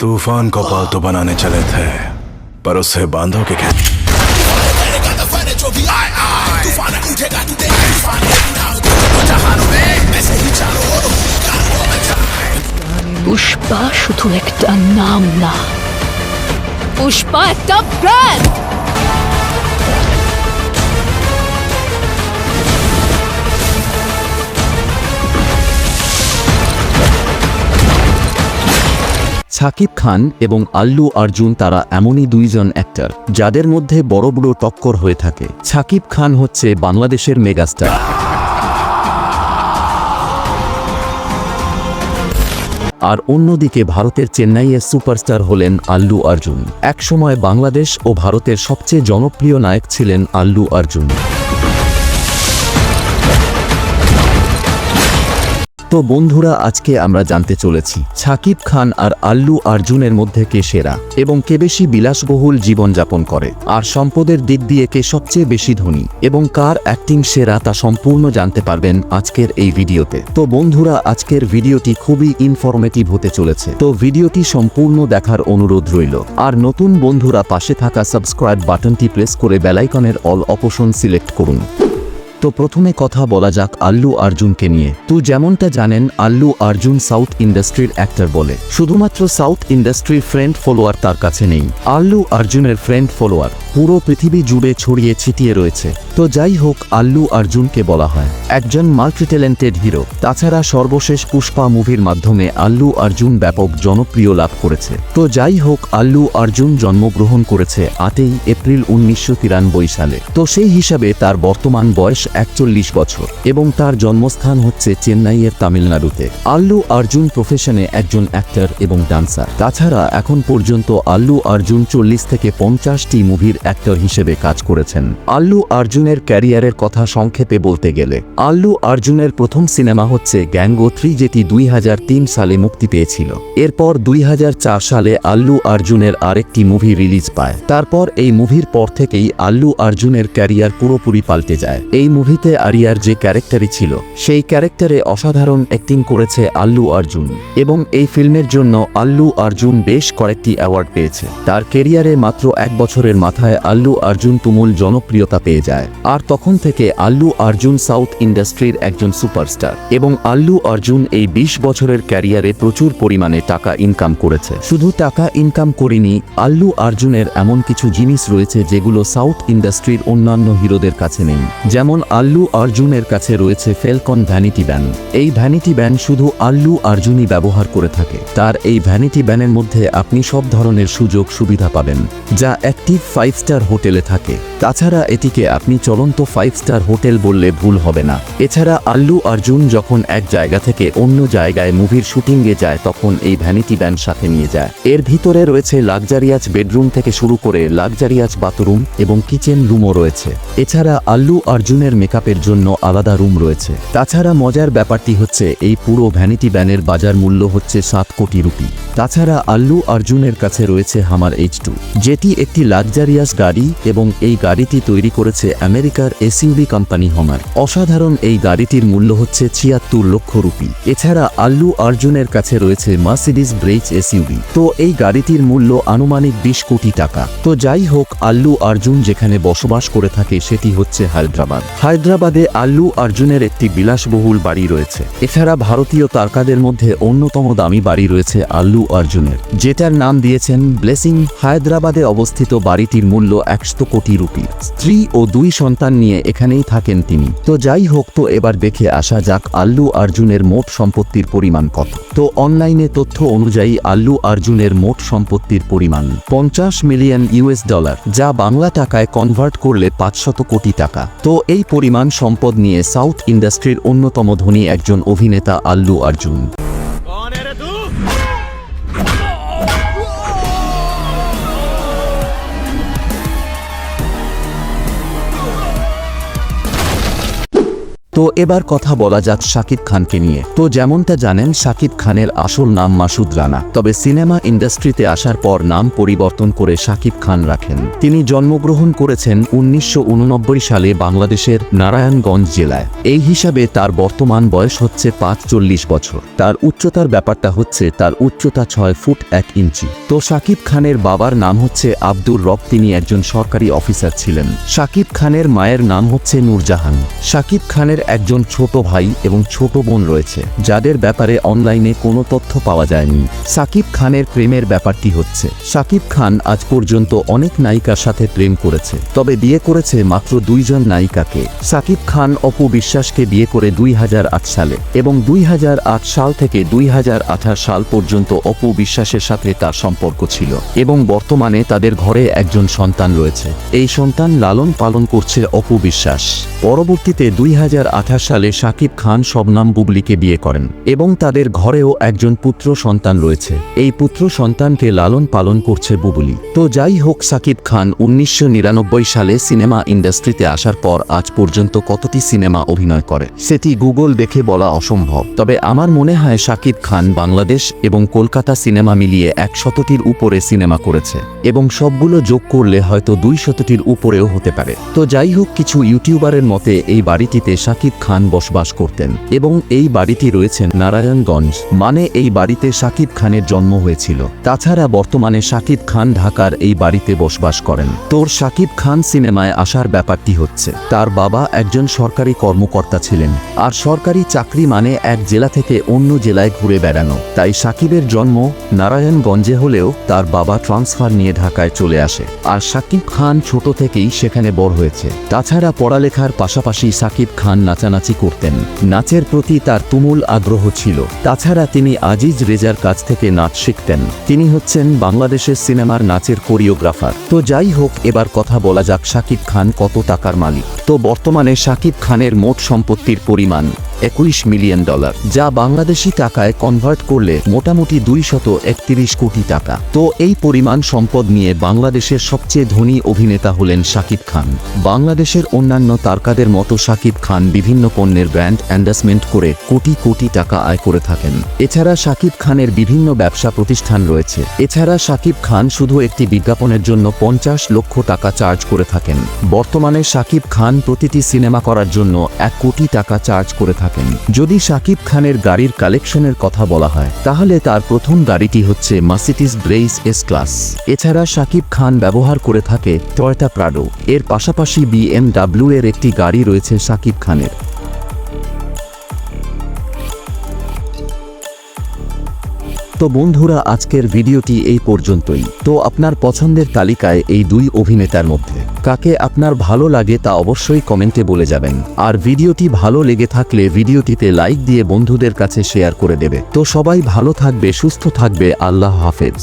तूफान को पालतू बनाने चले थे पर उससे बांधो के क्या পুষ্পা শুধু একটা নাম না পুষ্পা একটা ব্র্যান্ড সাকিব খান এবং আল্লু অর্জুন তারা এমনই দুইজন অ্যাক্টর যাদের মধ্যে বড় বড় টক্কর হয়ে থাকে। সাকিব খান হচ্ছে বাংলাদেশের মেগাস্টার। আর অন্যদিকে ভারতের চেন্নাইয়ের সুপারস্টার হলেন আল্লু অর্জুন। একসময় বাংলাদেশ ও ভারতের সবচেয়ে জনপ্রিয় নায়ক ছিলেন আল্লু অর্জুন। তো বন্ধুরা, আজকে আমরা জানতে চলেছি, সাকিব খান আর আল্লু অর্জুনের মধ্যে কে সেরা এবং কে বেশি বিলাসবহুল জীবনযাপন করে, আর সম্পদের দিক দিয়ে কে সবচেয়ে বেশি ধনী এবং কার অ্যাক্টিং সেরা তা সম্পূর্ণ জানতে পারবেন আজকের এই ভিডিওতে। তো বন্ধুরা, আজকের ভিডিওটি খুবই ইনফরমেটিভ হতে চলেছে। তো ভিডিওটি সম্পূর্ণ দেখার অনুরোধ রইল। আর নতুন বন্ধুরা, পাশে থাকা সাবস্ক্রাইব বাটনটি প্রেস করে বেলাইকনের অল অপশন সিলেক্ট করুন। তো প্রথমে কথা বলা যাক আল্লু আর্জুনকে নিয়ে। তো যেমনটা জানেন, আল্লু আর্জুন সাউথ ইন্ডাস্ট্রির অ্যাক্টর বলে। শুধুমাত্র সাউথ ইন্ডাস্ট্রির ফ্রেন্ড ফলোয়ার তার কাছে নেই। আল্লু আর্জুনের ফ্রেন্ড ফলোয়ার পুরো পৃথিবী জুড়ে ছড়িয়ে ছিটিয়ে রয়েছে। তো যাই হোক, আল্লু অর্জুনকে বলা হয়। একজন মাল্টি ট্যালেন্টেড হিরো। তাছাড়া সর্বশেষ পুষ্পা মুভির মাধ্যমে আল্লু অর্জুন ব্যাপক জনপ্রিয় লাভ করেছে। তো যাই হোক, আল্লু অর্জুন জন্মগ্রহণ করেছে আটই এপ্রিল উনিশশো তিরানব্বই সালে। তো সেই হিসাবে তার বর্তমান বয়স একচল্লিশ বছর এবং তার জন্মস্থান হচ্ছে চেন্নাইয়ের তামিলনাড়ুতে। আল্লু অর্জুন প্রফেশনে একজন অ্যাক্টর এবং ডান্সার তাছাড়া এখন পর্যন্ত আল্লু অর্জুন চল্লিশ থেকে পঞ্চাশটি মুভির অ্যাক্টর হিসেবে কাজ করেছেন। আল্লু অর্জুনের ক্যারিয়ারের কথা সংক্ষেপে বলতে গেলে, আল্লু অর্জুনের প্রথম সিনেমা হচ্ছে গ্যাঙ্গো থ্রি যেটি দুই হাজার তিন সালে মুক্তি পেয়েছিল। এরপর দুই সালে আল্লু অর্জুনের আরেকটি মুভি রিলিজ পায়। তারপর এই মুভির পর থেকেই আল্লু অর্জুনের ক্যারিয়ার পুরোপুরি পাল্টে যায়। এই মুভিতে আরিয়ার যে ক্যারেক্টারই ছিল, সেই ক্যারেক্টারে অসাধারণ অ্যাক্টিং করেছে আল্লু অর্জুন। এবং এই ফিল্মের জন্য আল্লু আর্জুন বেশ কয়েকটি অ্যাওয়ার্ড পেয়েছে। তার কেরিয়ারে মাত্র এক বছরের মাথায় আল্লু অর্জুন তুমুল জনপ্রিয়তা পেয়ে যায়। আর তখন থেকে আল্লু অর্জুন সাউথ ইন্ডাস্ট্রির একজন সুপারস্টার এবং আল্লু অর্জুন এই ২০ বছরের ক্যারিয়ারে প্রচুর পরিমাণে টাকা ইনকাম করেছে। শুধু টাকা ইনকাম করিনি, আল্লু অর্জুনের এমন কিছু জিনিস রয়েছে যেগুলো সাউথ ইন্ডাস্ট্রির অন্যান্য হিরোদের কাছে নেই। যেমন আল্লু অর্জুনের কাছে রয়েছে ফেলকন ভ্যানিটি ব্যান। এই ভ্যানিটি ব্যান শুধু আল্লু অর্জুনই ব্যবহার করে থাকে। তার এই ভ্যানিটি ব্যানের মধ্যে আপনি সব ধরনের সুযোগ সুবিধা পাবেন, যা অ্যাক্টিভ ফাইভ স্টার হোটেলে থাকে। তাছাড়া এটিকে আপনি চলন্ত ফাইভ স্টার হোটেল বললে ভুল হবে না। এছাড়া আল্লু অর্জুন যখন এক জায়গা থেকে অন্য জায়গায় মুভির শুটিংয়ে যায়, তখন এই ভ্যানিটি ব্যান সাথে নিয়ে যায়। এর ভিতরে রয়েছে লাক্সারিয়াস বেডরুম থেকে শুরু করে লাক্সারিয়াস বাথরুম এবং কিচেন রুমও রয়েছে। এছাড়া আল্লু অর্জুনের মেকআপের জন্য আলাদা রুম রয়েছে। তাছাড়া মজার ব্যাপারটি হচ্ছে, এই পুরো ভ্যানিটি ব্যানের বাজার মূল্য হচ্ছে সাত কোটি রুপি। তাছাড়া আল্লু অর্জুনের কাছে রয়েছে হামার এইচ টু যেটি একটি লাক্সারিয়াস গাড়ি এবং এই গাড়িটি তৈরি করেছে আমেরিকার এসইউভি কোম্পানি হমার। অসাধারণ এই গাড়িটির মূল্য হচ্ছে ছিয়াত্তর লক্ষ রুপি। এছাড়া আল্লু অর্জুনের কাছে রয়েছে মার্সিডিস ব্রেচ এসইউভি তো এই গাড়িটির মূল্য আনুমানিক বিশ কোটি টাকা। তো যাই হোক, আল্লু অর্জুন যেখানে বসবাস করে থাকে সেটি হচ্ছে হায়দ্রাবাদ। হায়দ্রাবাদে আল্লু অর্জুনের একটি বিলাসবহুল বাড়ি রয়েছে। এছাড়া ভারতীয় তারকাদের মধ্যে অন্যতম দামি বাড়ি রয়েছে আল্লু অর্জুনের যেটার নাম দিয়েছেন ব্লেসিং। হায়দ্রাবাদে অবস্থিত বাড়িটির মূল্য একশো কোটি রুপি। স্ত্রী ও দুই সন্তান নিয়ে এখানেই থাকেন তিনি। তো যাই হোক, তো এবার দেখে আসা যাক আল্লু অর্জুনের মোট সম্পত্তির পরিমাণ কত। তো অনলাইনে তথ্য অনুযায়ী আল্লু অর্জুনের মোট সম্পত্তির পরিমাণ পঞ্চাশ মিলিয়ন ইউএস ডলার, যা বাংলা টাকায় কনভার্ট করলে পাঁচশত কোটি টাকা। তো এই পরিমাণ সম্পদ নিয়ে সাউথ ইন্ডাস্ট্রির অন্যতম ধনী একজন অভিনেতা আল্লু অর্জুন তো এবার কথা বলা যাক শাকিব খানকে নিয়ে। তো যেমনটা জানেন, শাকিব খানের আসল নাম মাসুদ রানা। তবে সিনেমা ইন্ডাস্ট্রিতে আসার পর নাম পরিবর্তন করে শাকিব খান রাখেন। তিনি জন্মগ্রহণ করেছেন উনিশশো উননব্বই সালে বাংলাদেশের নারায়ণগঞ্জ জেলায়। এই হিসাবে তার বর্তমান বয়স হচ্ছে পাঁচ চল্লিশ বছর। তার উচ্চতার ব্যাপারটা হচ্ছে, তার উচ্চতা ছয় ফুট এক ইঞ্চি। তো শাকিব খানের বাবার নাম হচ্ছে আব্দুর রব, তিনি একজন সরকারি অফিসার ছিলেন। শাকিব খানের মায়ের নাম হচ্ছে নূরজাহান। শাকিব খানের একজন ছোট ভাই এবং ছোট বোন রয়েছে, যাদের ব্যাপারে অনলাইনে কোনো তথ্য পাওয়া যায়নি। সাকিব খানের প্রেমের ব্যাপারটি হচ্ছে, সাকিব খান আজ পর্যন্ত অনেক নায়িকার সাথে প্রেম করেছে, তবে বিয়ে করেছে মাত্র দুইজন নায়িকাকে। সাকিব খান অপু বিশ্বাসকে বিয়ে করে দুই হাজার আট সালে এবং দুই হাজার আট সাল থেকে দুই হাজার আঠাশ সাল পর্যন্ত অপু বিশ্বাসের সাথে তার সম্পর্ক ছিল এবং বর্তমানে তাদের ঘরে একজন সন্তান রয়েছে। এই সন্তান লালন পালন করছে অপু বিশ্বাস। পরবর্তীতে দুই সালে শাকিব খান শবনাম বুবলিকে বিয়ে করেন এবং তাদের ঘরেও একজন পুত্র সন্তান রয়েছে। এই পুত্র সন্তানকে লালন পালন করছে বুবলি। তো যাই হোক শাকিব খান উনিশশো নিরানব্বই সালে সিনেমা ইন্ডাস্ট্রিতে আসার পর আজ পর্যন্ত কতটি সিনেমা অভিনয় করে, সেটি গুগল দেখে বলা অসম্ভব। তবে আমার মনে হয় শাকিব খান বাংলাদেশ এবং কলকাতা সিনেমা মিলিয়ে এক শতটির উপরে সিনেমা করেছে এবং সবগুলো যোগ করলে হয়তো দুই শতটির উপরেও হতে পারে। তো যাই হোক, কিছু ইউটিউবারের মতে এই বাড়িটিতে শাকিব খান বসবাস করতেন এবং এই বাড়িটি রয়েছে নারায়ণগঞ্জ মানে এই বাড়িতে শাকিব খানের জন্ম হয়েছিল। তাছাড়া বর্তমানে শাকিব খান ঢাকার এই বাড়িতে বসবাস করেন। তোর শাকিব খান সিনেমায় আসার ব্যাপারটি হচ্ছে, তার বাবা একজন সরকারি কর্মকর্তা ছিলেন, আর সরকারি চাকরি মানে এক জেলা থেকে অন্য জেলায় ঘুরে বেড়ানো। তাই সাকিবের জন্ম নারায়ণগঞ্জে হলেও তার বাবা ট্রান্সফার নিয়ে ঢাকায় চলে আসে, আর সাকিব খান ছোট থেকেই সেখানে বড় হয়েছে। তাছাড়া পড়ালেখার পাশাপাশি সাকিব খান নাচানাচি করতেন। নাচের প্রতি তার তুমুল আগ্রহ ছিল। তাছাড়া তিনি আজিজ রেজার কাছ থেকে নাচ শিখতেন। তিনি হচ্ছেন বাংলাদেশের সিনেমার নাচের কোরিওগ্রাফার। তো যাই হোক, এবার কথা বলা যাক শাকিব খান কত টাকার মালিক। তো বর্তমানে শাকিব খানের মোট সম্পত্তির পরিমাণ একুশ মিলিয়ন ডলার, যা বাংলাদেশি টাকায় কনভার্ট করলে মোটামুটি দুই শত একত্রিশ কোটি টাকা। তো এই পরিমাণ সম্পদ নিয়ে বাংলাদেশের সবচেয়ে ধনী অভিনেতা হলেন শাকিব খান। বাংলাদেশের অন্যান্য তারকাদের মতো শাকিব খান বিভিন্ন পণ্যের ব্র্যান্ড অ্যান্ডাসমেন্ট করে কোটি কোটি টাকা আয় করে থাকেন। এছাড়া শাকিব খানের বিভিন্ন ব্যবসা প্রতিষ্ঠান রয়েছে। এছাড়া শাকিব খান শুধু একটি বিজ্ঞাপনের জন্য পঞ্চাশ লক্ষ টাকা চার্জ করে থাকেন। বর্তমানে শাকিব খান প্রতিটি সিনেমা করার জন্য এক কোটি টাকা চার্জ করে থাকেন। যদি শাকিব খানের গাড়ির কালেকশনের কথা বলা হয়, তাহলে তার প্রথম গাড়িটি হচ্ছে মার্সিটিস ব্রেইস এস ক্লাস এছাড়া শাকিব খান ব্যবহার করে থাকে টয়টা প্রাডো। এর পাশাপাশি বিএমডাব্লিউ এর একটি গাড়ি রয়েছে শাকিব খানের। তো বন্ধুরা, আজকের ভিডিওটি এই পর্যন্তই। তো আপনার পছন্দের তালিকায় এই দুই অভিনেতার মধ্যে কাকে আপনার ভালো লাগে তা অবশ্যই কমেন্টে বলে যাবেন। আর ভিডিওটি ভালো লেগে থাকলে ভিডিওটিতে লাইক দিয়ে বন্ধুদের কাছে শেয়ার করে দেবে। তো সবাই ভালো থাকবে, সুস্থ থাকবে, আল্লাহ হাফেজ।